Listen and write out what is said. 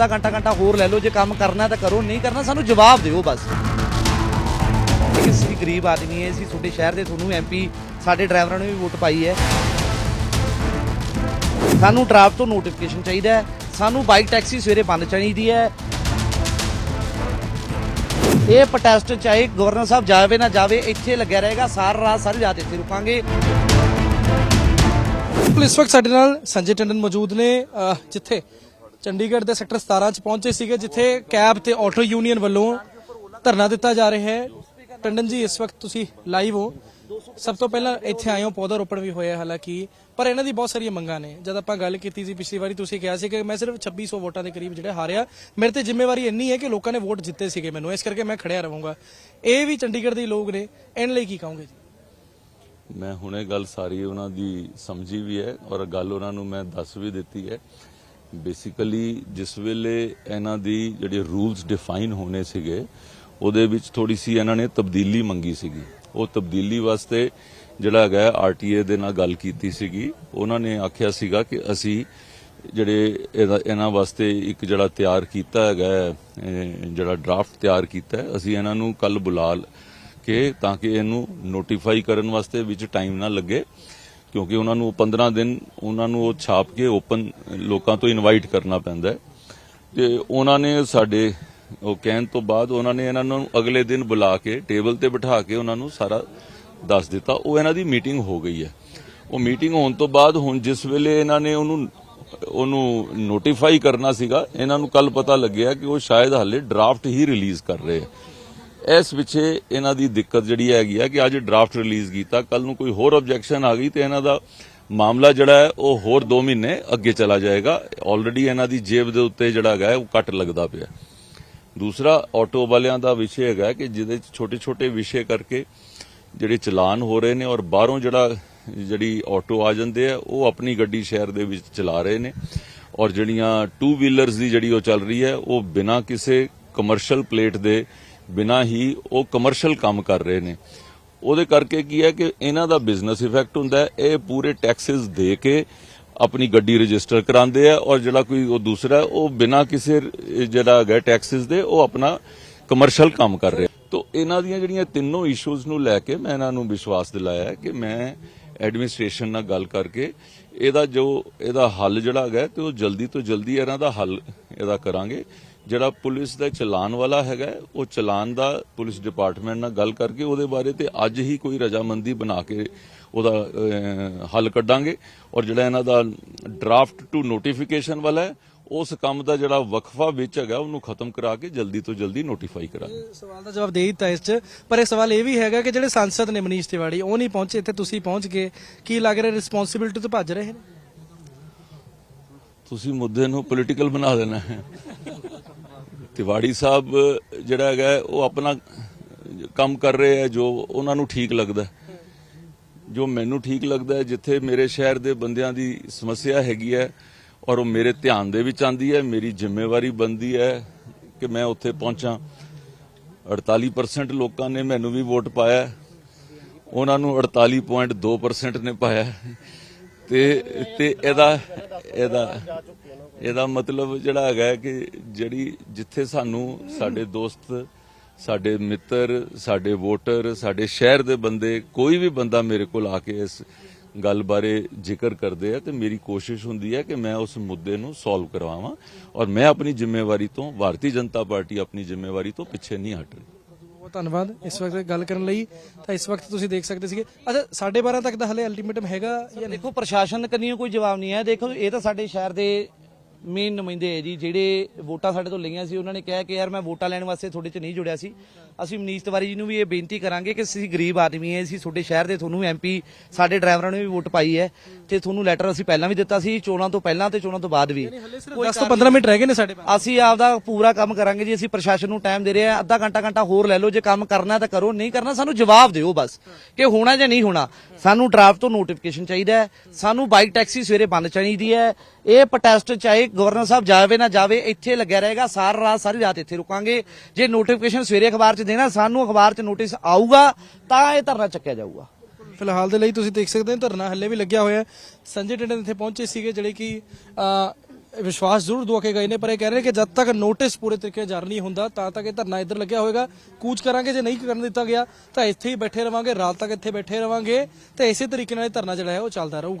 ਅੱਧਾ ਘੰਟਾ ਘੰਟਾ ਹੋਰ ਲੈ ਲਓ, ਜੇ ਕੰਮ ਕਰਨਾ ਤਾਂ ਕਰੋ, ਨਹੀਂ ਕਰਨਾ ਸਾਨੂੰ ਜਵਾਬ ਦਿਓ ਬਸ। ਅਸੀਂ ਗਰੀਬ ਆਦਮੀ ਹੈ, ਅਸੀਂ ਤੁਹਾਡੇ ਸ਼ਹਿਰ ਦੇ ਤੁਹਾਨੂੰ ਐਮਪੀ ਸਾਡੇ ਡਰਾਈਵਰਾਂ ਨੇ ਵੀ ਵੋਟ ਪਾਈ ਹੈ। ਸਾਨੂੰ ਡਰਾਫਟ ਤੋਂ ਨੋਟੀਫਿਕੇਸ਼ਨ ਚਾਹੀਦਾ ਹੈ, ਸਾਨੂੰ ਬਾਈਕ ਟੈਕਸੀ ਸਵੇਰੇ ਬੰਦ ਚਾਹੀਦੀ ਹੈ। ਇਹ ਪ੍ਰੋਟੈਸਟ ਚਾਹੇ ਗਵਰਨਰ ਸਾਹਿਬ ਜਾਵੇ ਨਾ ਜਾਵੇ, ਇੱਥੇ ਲੱਗਿਆ ਰਹੇਗਾ, ਸਾਰਾ ਰਾਤ ਸਾਰੀ ਰਾਤ ਇੱਥੇ ਰੁਕਾਂਗੇ। ਬਿਲਕੁਲ ਇਸ ਵਕਤ ਸਾਡੇ ਨਾਲ ਸੰਜੇ ਟੰਡਨ ਮੌਜੂਦ ਨੇ ਜਿੱਥੇ ਚੰਡੀਗੜ੍ਹ ਦੇ ਸੈਕਟਰ 17 ਚ ਪਹੁੰਚੇ ਸੀਗੇ, ਜਿੱਥੇ ਕੈਬ ਤੇ ਆਟੋ ਯੂਨੀਅਨ ਵੱਲੋਂ ਧਰਨਾ ਦਿੱਤਾ ਜਾ ਰਿਹਾ ਹੈ। ਟੰਡਨ ਜੀ, ਇਸ ਵਕਤ ਤੁਸੀਂ ਲਾਈਵ ਹੋ। ਸਭ ਤੋਂ ਪਹਿਲਾਂ ਇੱਥੇ ਆਏ ਹੋ ਪੌਦਾ ਰੋਪਣ ਵੀ ਹੋਇਆ ਹਾਲਾਂਕਿ, ਪਰ ਇਹਨਾਂ ਦੀ ਬਹੁਤ ਸਾਰੀਆਂ ਮੰਗਾਂ ਨੇ। ਜਦ ਆਪਾਂ ਗੱਲ ਕੀਤੀ ਸੀ ਪਿਛਲੀ ਵਾਰੀ, ਤੁਸੀਂ ਕਿਹਾ ਸੀ ਕਿ ਮੈਂ ਸਿਰਫ 2600 ਵੋਟਾਂ ਦੇ ਕਰੀਬ ਜਿਹੜੇ ਹਾਰਿਆ। ਮੇਰੇ ਤੇ ਜ਼ਿੰਮੇਵਾਰੀ ਇੰਨੀ ਹੈ ਕਿ ਲੋਕਾਂ ਨੇ ਵੋਟ ਜਿੱਤੇ ਸੀਗੇ ਮੈਨੂੰ। ਇਸ ਕਰਕੇ ਮੈਂ ਖੜਿਆ ਰਹੂੰਗਾ। ਇਹ ਵੀ ਚੰਡੀਗੜ੍ਹ ਦੇ ਲੋਕ ਨੇ। ਇਹਨਾਂ ਲਈ ਕੀ ਕਹੋਗੇ ਜੀ? ਮੈਂ ਹੁਣੇ ਗੱਲ ਸਾਰੀ ਉਹਨਾਂ ਦੀ ਸਮਝੀ ਵੀ ਹੈ ਔਰ ਗੱਲ ਉਹਨਾਂ ਨੂੰ ਮੈਂ ਦੱਸ ਵੀ ਦਿੱਤੀ ਹੈ। ਬੇਸਿਕਲੀ ਜਿਸ ਵੇਲੇ ਇਹਨਾਂ ਦੀ ਜਿਹੜੇ ਰੂਲਸ ਡਿਫਾਈਨ ਹੋਣੇ ਸੀਗੇ, ਉਹਦੇ ਵਿੱਚ ਥੋੜੀ ਸੀ ਇਹਨਾਂ ਨੇ ਤਬਦੀਲੀ ਮੰਗੀ ਸੀਗੀ। ਉਹ ਤਬਦੀਲੀ ਵਾਸਤੇ ਜਿਹੜਾ ਹੈਗਾ ਆਰਟੀਏ ਦੇ ਨਾਲ ਗੱਲ ਕੀਤੀ ਸੀਗੀ। ਉਹਨਾਂ ਨੇ ਆਖਿਆ ਸੀਗਾ ਕਿ ਅਸੀਂ ਜਿਹੜੇ ਇਹਦਾ- ਇਹਨਾਂ ਵਾਸਤੇ ਇੱਕ ਜਿਹੜਾ ਤਿਆਰ ਕੀਤਾ ਹੈਗਾ ਜਿਹੜਾ ਡਰਾਫਟ ਤਿਆਰ ਕੀਤਾ ਅਸੀਂ ਇਹਨਾਂ ਨੂੰ ਕੱਲ ਬੁਲਾ ਕੇ ਤਾਂ ਕਿ ਇਹਨੂੰ ਨੋਟੀਫਾਈ ਕਰਨ ਵਾਸਤੇ ਵਿੱਚ ਟਾਈਮ ਨਾ ਲੱਗੇ। ਕਿਉਂਕਿ ਉਹਨਾਂ ਨੂੰ 15 ਦਿਨ ਉਹਨਾਂ ਨੂੰ ਉਹ ਛਾਪ ਕੇ ਓਪਨ ਲੋਕਾਂ ਤੋਂ ਇਨਵਾਈਟ ਕਰਨਾ ਪੈਂਦਾ ਹੈ। ਤੇ ਉਹਨਾਂ ਨੇ ਸਾਡੇ, ਉਹ ਕਹਿਣ ਤੋਂ ਬਾਅਦ ਉਹਨਾਂ ਨੇ ਇਹਨਾਂ ਨੂੰ ਅਗਲੇ ਦਿਨ ਬੁਲਾ ਕੇ ਟੇਬਲ ਤੇ ਬਿਠਾ ਕੇ ਉਹਨਾਂ ਨੂੰ ਸਾਰਾ ਦੱਸ ਦਿੱਤਾ। ਉਹ ਇਹਨਾਂ ਦੀ ਮੀਟਿੰਗ ਹੋ ਗਈ ਹੈ। ਉਹ ਮੀਟਿੰਗ ਹੋਣ ਤੋਂ ਬਾਅਦ ਹੁਣ ਜਿਸ ਵੇਲੇ ਇਹਨਾਂ ਨੇ ਉਹਨੂੰ ਉਹਨੂੰ ਨੋਟੀਫਾਈ ਕਰਨਾ ਸੀਗਾ, ਇਹਨਾਂ ਨੂੰ ਕੱਲ ਪਤਾ ਲੱਗਿਆ ਕਿ ਉਹ ਸ਼ਾਇਦ ਹਾਲੇ ਡਰਾਫਟ ਹੀ ਰਿਲੀਜ਼ ਕਰ ਰਹੇ ਹੈ। ਇਸ ਪਿੱਛੇ ਇਹਨਾਂ ਦੀ ਦਿੱਕਤ ਜਿਹੜੀ ਹੈਗੀ ਆ ਕਿ ਅੱਜ ਡਰਾਫਟ ਰਿਲੀਜ਼ ਕੀਤਾ ਕੱਲ ਨੂੰ ਕੋਈ ਹੋਰ ਆਬਜੈਕਸ਼ਨ ਆ ਗਈ ਤੇ ਇਹਨਾਂ ਦਾ ਮਾਮਲਾ ਜਿਹੜਾ ਹੈ, ਉਹ ਹੋਰ 2 ਮਹੀਨੇ ਅੱਗੇ ਚਲਾ ਜਾਏਗਾ। ਆਲਰੇਡੀ ਇਹਨਾਂ ਦੀ ਜੇਬ ਦੇ ਉੱਤੇ ਜਿਹੜਾ ਹੈਗਾ ਉਹ ਕੱਟ ਲੱਗਦਾ ਪਿਆ। ਦੂਸਰਾ ਆਟੋ ਵਾਲਿਆਂ ਦਾ ਵਿਸ਼ੇ ਹੈਗਾ ਕਿ ਜਿਹਦੇ ਚ ਛੋਟੇ ਛੋਟੇ ਵਿਸ਼ੇ ਕਰਕੇ ਜਿਹੜੇ ਚਲਾਨ ਹੋ ਰਹੇ ਨੇ ਔਰ ਬਾਹਰੋਂ ਜਿਹੜਾ, ਜਿਹੜੀ ਆਟੋ ਆ ਜਾਂਦੇ ਆ, ਉਹ ਆਪਣੀ ਗੱਡੀ ਸ਼ਹਿਰ ਦੇ ਵਿੱਚ ਚਲਾ ਰਹੇ ਨੇ। ਔਰ ਜਿਹੜੀਆਂ ਟੂ ਵੀਲਰਸ ਦੀ ਜਿਹੜੀ ਉਹ ਚੱਲ ਰਹੀ ਹੈ, ਉਹ ਬਿਨਾਂ ਕਿਸੇ ਕਮਰਸ਼ੀਅਲ ਪਲੇਟ ਦੇ ਬਿਨਾ ਹੀ ਉਹ ਕਮਰਸ਼ੀਅਲ ਕੰਮ ਕਰ ਰਹੇ ਨੇ। ਉਹਦੇ ਕਰਕੇ ਕੀ ਹੈ ਕਿ ਇਹਨਾਂ ਦਾ ਬਿਜ਼ਨਸ ਇਫੈਕਟ ਹੁੰਦਾ ਇਹ ਪੂਰੇ ਟੈਕਸਸ ਦੇ ਕੇ ਆਪਣੀ ਗੱਡੀ ਰਜਿਸਟਰ ਕਰਾਉਂਦੇ ਆ ਔਰ ਜਿਹੜਾ ਕੋਈ ਉਹ ਦੂਸਰਾ ਉਹ ਬਿਨਾਂ ਕਿਸੇ ਜਿਹੜਾ ਹੈਗਾ ਟੈਕਸਸ ਦੇ ਉਹ ਆਪਣਾ ਕਮਰਸ਼ੀਅਲ ਕੰਮ ਕਰ ਰਿਹਾ। ਤੋ ਇਹਨਾਂ ਦੀਆਂ ਜਿਹੜੀਆਂ ਤਿੰਨੋਂ ਇਸ਼ੂਜ਼ ਨੂੰ ਲੈ ਕੇ ਮੈਂ ਇਹਨਾਂ ਨੂੰ ਵਿਸ਼ਵਾਸ ਦਿਲਾਇਆ ਕਿ ਮੈਂ ਐਡਮਿਨਿਸਟ੍ਰੇਸ਼ਨ ਨਾਲ ਗੱਲ ਕਰਕੇ ਇਹਦਾ ਜੋ ਇਹਦਾ ਹੱਲ ਜਿਹੜਾ ਹੈਗਾ ਤੇ ਉਹ ਜਲਦੀ ਤੋਂ ਜਲਦੀ ਇਹਨਾਂ ਦਾ ਹੱਲ ਇਹਦਾ ਕਰਾਂਗੇ। ਜਿਹੜਾ ਪੁਲਿਸ ਦਾ ਚਲਾਨ ਵਾਲਾ ਹੈਗਾ ਉਹ ਚਲਾਨ ਦਾ ਪੁਲਿਸ ਡਿਪਾਰਟਮੈਂਟ ਨਾਲ ਗੱਲ ਕਰਕੇ ਉਹਦੇ ਬਾਰੇ ਤੇ ਅੱਜ ਹੀ ਕੋਈ ਰਜਾਮੰਦੀ ਬਣਾ ਕੇ ਉਹਦਾ ਹੱਲ ਕੱਢਾਂਗੇ। ਔਰ ਜਿਹੜਾ ਇਹਨਾਂ ਦਾ ਡਰਾਫਟ ਟੂ ਨੋਟੀਫਿਕੇਸ਼ਨ ਵਾਲਾ ਹੈ ਉਸ ਕੰਮ ਦਾ ਜਿਹੜਾ ਵਕਫਾ ਵਿੱਚ ਹੈਗਾ ਉਹਨੂੰ ਖਤਮ ਕਰਾ ਕੇ ਜਲਦੀ ਤੋਂ ਜਲਦੀ ਨੋਟੀਫਾਈ ਕਰਾਂਗੇ। ਸਵਾਲ ਦਾ ਜਵਾਬ ਦੇ ਦਿੱਤਾ ਇਸ 'ਚ ਪਰ ਇਹ ਸਵਾਲ ਇਹ ਵੀ ਹੈਗਾ ਕਿ ਜਿਹੜੇ ਸੰਸਦ ਨੇ ਮਨੀਸ਼ ਤਿਵਾੜੀ ਉਹ ਨਹੀਂ ਪਹੁੰਚੇ ਇੱਥੇ ਤੁਸੀਂ ਪਹੁੰਚ ਗਏ। ਕੀ ਲੱਗ ਰਿਹਾ ਰਿਸਪੌਂਸਿਬਿਲਟੀ ਤੋਂ ਭੱਜ ਰਹੇ ਨੇ? ਤੁਸੀਂ ਮੁੱਦੇ ਨੂੰ ਪੋਲੀਟੀਕਲ ਬਣਾ ਦੇਣਾ ਹੈ। ਤਿਵਾੜੀ ਸਾਹਿਬ, ਜਿਹੜਾ ਹੈਗਾ, ਉਹ ਆਪਣਾ ਕੰਮ ਕਰ ਰਹੇ ਹੈ ਜੋ ਉਹਨਾਂ ਨੂੰ ਠੀਕ ਲੱਗਦਾ ਜੋ ਮੈਨੂੰ ਠੀਕ ਲੱਗਦਾ ਹੈ, ਜਿੱਥੇ ਮੇਰੇ ਸ਼ਹਿਰ ਦੇ ਬੰਦਿਆਂ ਦੀ ਸਮੱਸਿਆ ਹੈਗੀ ਹੈ, ਔਰ ਉਹ ਮੇਰੇ ਧਿਆਨ ਦੇ ਵਿੱਚ ਆਂਦੀ ਹੈ, ਮੇਰੀ ਜ਼ਿੰਮੇਵਾਰੀ ਬਣਦੀ ਹੈ ਕਿ ਮੈਂ ਉੱਥੇ ਪਹੁੰਚਾਂ। 48% ਲੋਕਾਂ ਨੇ ਮੈਨੂੰ ਵੀ ਵੋਟ ਪਾਇਆ ਉਹਨਾਂ ਨੂੰ 48.2% ਨੇ ਪਾਇਆ ਤੇ ਤੇ ਇਹਦਾ ਇਹਦਾ ਇਹਦਾ ਮਤਲਬ ਜਿਹੜਾ ਹੈਗਾ ਕਿ ਜਿਹੜੀ ਜਿੱਥੇ ਸਾਨੂੰ ਸਾਡੇ ਦੋਸਤ, ਸਾਡੇ ਮਿੱਤਰ, ਸਾਡੇ ਵੋਟਰ, ਸਾਡੇ ਸ਼ਹਿਰ ਦੇ ਬੰਦੇ, ਕੋਈ ਵੀ ਬੰਦਾ ਮੇਰੇ ਕੋਲ ਆ ਕੇ ਇਸ ਗੱਲ ਬਾਰੇ ਜ਼ਿਕਰ ਕਰਦੇ ਆ ਤੇ ਮੇਰੀ ਕੋਸ਼ਿਸ਼ ਹੁੰਦੀ ਹੈ ਕਿ ਮੈਂ ਉਸ ਮੁੱਦੇ ਨੂੰ ਸੋਲਵ ਕਰਵਾਵਾਂ ਔਰ ਮੈਂ ਆਪਣੀ ਜ਼ਿੰਮੇਵਾਰੀ ਤੋਂ, ਭਾਰਤੀ ਜਨਤਾ ਪਾਰਟੀ ਆਪਣੀ ਜ਼ਿੰਮੇਵਾਰੀ ਤੋਂ ਪਿੱਛੇ ਨਹੀਂ ਹਟ ਰਹੀ। ਬਹੁਤ ਧੰਨਵਾਦ ਇਸ ਵਕਤ ਗੱਲ ਕਰਨ ਲਈ। ਤਾਂ ਇਸ ਵਕਤ ਤੁਸੀਂ ਦੇਖ ਸਕਦੇ ਸੀਗੇ। ਅੱਛਾ 12:30 ਤੱਕ ਦਾ ਹਲੇ ਅਲਟੀਮੇਟਮ ਹੈਗਾ ਜਾਂ ਦੇਖੋ, ਪ੍ਰਸ਼ਾਸਨ ਕੰਨੀਓ ਕੋਈ ਜਵਾਬ ਨਹੀਂ ਹੈ। ਦੇਖੋ, ਇਹ ਤਾਂ ਸਾਡੇ ਸ਼ਹਿਰ ਦੇ ਮੇਨ ਨੁਮਾਇੰਦੇ ਹੈ ਜੀ ਜਿਹੜੇ ਵੋਟਾਂ ਸਾਡੇ ਤੋਂ ਲਈਆਂ ਸੀ ਉਹਨਾਂ ਨੇ ਕਿਹਾ ਕਿ ਯਾਰ ਮੈਂ ਵੋਟਾਂ ਲੈਣ ਵਾਸਤੇ ਤੁਹਾਡੇ 'ਚ ਨਹੀਂ ਜੁੜਿਆ ਸੀ। ਅਸੀਂ ਮਨੀਸ਼ ਤਿਵਾਰੀ ਜੀ ਨੂੰ ਵੀ ਇਹ ਬੇਨਤੀ ਕਰਾਂਗੇ ਕਿ ਅਸੀਂ ਗਰੀਬ ਆਦਮੀ ਹੈ ਅਸੀਂ ਤੁਹਾਡੇ ਸ਼ਹਿਰ ਦੇ ਤੁਹਾਨੂੰ ਐਮਪੀ ਸਾਡੇ ਡਰਾਈਵਰਾਂ ਨੇ ਵੀ ਵੋਟ ਪਾਈ ਹੈ ਤੇ ਤੁਹਾਨੂੰ ਲੈਟਰ ਅਸੀਂ ਪਹਿਲਾਂ ਵੀ ਦਿੱਤਾ ਸੀ ਚੋਣਾਂ ਤੋਂ ਪਹਿਲਾਂ ਤੇ ਚੋਣਾਂ ਤੋਂ ਬਾਅਦ ਵੀ। 10 ਤੋਂ 15 ਮਿੰਟ ਰਹਿ ਗਏ ਨੇ ਸਾਡੇ ਪਾਸ। ਅਸੀਂ ਆਪਦਾ ਪੂਰਾ ਕੰਮ ਕਰਾਂਗੇ ਜੀ ਅਸੀਂ ਪ੍ਰਸ਼ਾਸਨ ਨੂੰ ਟਾਈਮ ਦੇ ਰਹੇ ਆ ਅੱਧਾ ਘੰਟਾ ਘੰਟਾ ਹੋਰ ਲੈ ਲਓ ਜੇ ਕੰਮ ਕਰਨਾ ਤਾਂ ਕਰੋ ਨਹੀਂ ਕਰਨਾ ਸਾਨੂੰ ਜਵਾਬ ਦਿਓ ਬਸ ਕਿ ਹੋਣਾ ਜਾਂ ਨਹੀਂ ਹੋਣਾ। ਸਾਨੂੰ ਡਰਾਫਟ ਤੋਂ ਨੋਟੀਫਿਕੇਸ਼ਨ ਚਾਹੀਦਾ ਹੈ ਸਾਨੂੰ ਬਾਈਕ ਟੈਕਸੀ ਸਵੇਰੇ ਬੰਦ ਚਾਹੀਦੀ ਹੈ ਇਹ ਪ੍ਰੋਟੈਸਟ ਚਾਹੇ ਗਵਰਨਰ ਸਾਹਿਬ ਜਾਵੇ ਨਾ ਜਾਵੇ ਇੱਥੇ ਲੱਗਿਆ ਰਹੇਗਾ ਸਾਰਾ ਰਾਤ ਸਾਰੀ ਰਾਤ ਇੱਥੇ ਰੁਕਾਂਗੇ। ਜੇ ਨੋਟੀਫਿਕੇਸ਼ਨ ਸਵੇਰੇ ਅਖਬਾਰ 'ਚ ਦੇਣਾ ਸਾਨੂੰ ਅਖਬਾਰ 'ਚ ਨੋਟਿਸ ਆਊਗਾ ਤਾਂ ਇਹ ਧਰਨਾ ਚੱਕਿਆ ਜਾਊਗਾ। ਫਿਲਹਾਲ ਦੇ ਲਈ ਤੁਸੀਂ ਦੇਖ ਸਕਦੇ ਹੋ ਧਰਨਾ ਹੱਲੇ ਵੀ ਲੱਗਿਆ ਹੋਇਆ ਹੈ। ਸੰਜੇ ਟੰਡਨ ਇੱਥੇ ਪਹੁੰਚੇ ਸੀਗੇ ਜਿਹੜੇ ਕਿ ਅ, ਵਿਸ਼ਵਾਸ ਜ਼ਰੂਰ ਦਵਾ ਕੇ ਗਏ ਨੇ ਪਰ ਇਹ ਕਹਿ ਰਹੇ ਨੇ ਕਿ ਜਦ ਤੱਕ ਨੋਟਿਸ ਪੂਰੇ ਤਰੀਕੇ ਜਾਰੀ ਨਹੀਂ ਹੁੰਦਾ ਤਾਂ ਤੱਕ ਇਹ ਧਰਨਾ ਇੱਧਰ ਲੱਗਿਆ ਹੋਏਗਾ। ਕੂਚ ਕਰਾਂਗੇ ਜੇ ਨਹੀਂ ਕਰਨ ਦਿੱਤਾ ਗਿਆ ਤਾਂ ਇੱਥੇ ਹੀ ਬੈਠੇ ਰਵਾਂਗੇ ਰਾਤ ਤੱਕ ਇੱਥੇ ਬੈਠੇ ਰਵਾਂਗੇ। ਤੇ ਇਸੇ ਤਰੀਕੇ ਨਾਲ ਇਹ ਧਰਨਾ ਜਿਹੜਾ ਹੈ ਉਹ ਚੱਲਦਾ ਰਹੂਗਾ।